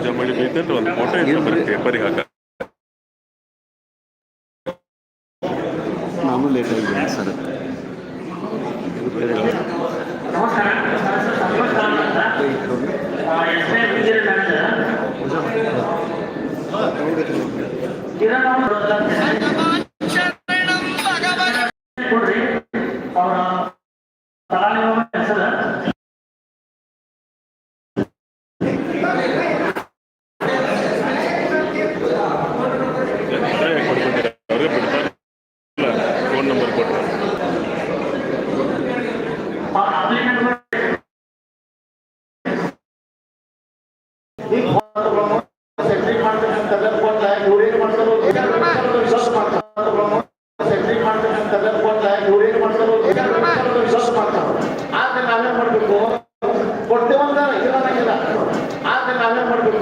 ಪೂಜೆ ಮಾಡಿ ಬೈತಂದ್ರೆ ಒಂದು ಫೋಟೋ ಇಟ್ಟು ಬರೀ ಪೇಪರಿಗೆ ಹಾಕ ನಾನು ಲೇಟ್ ಆಗಿದ್ದೀನಿ ಸರ್ ಕೊಡ್ಬಿಟ್ಟಿದ್ದಾರೆ ಮಾಡ್ಬೇಕು? ಕೊಡ್ತೇವಂತ ಇಲ್ಲ ಅನ್ನಂಗಿಲ್ಲ. ಆದ್ರೆ ನಾವೇನ್ ಮಾಡ್ಬೇಕು?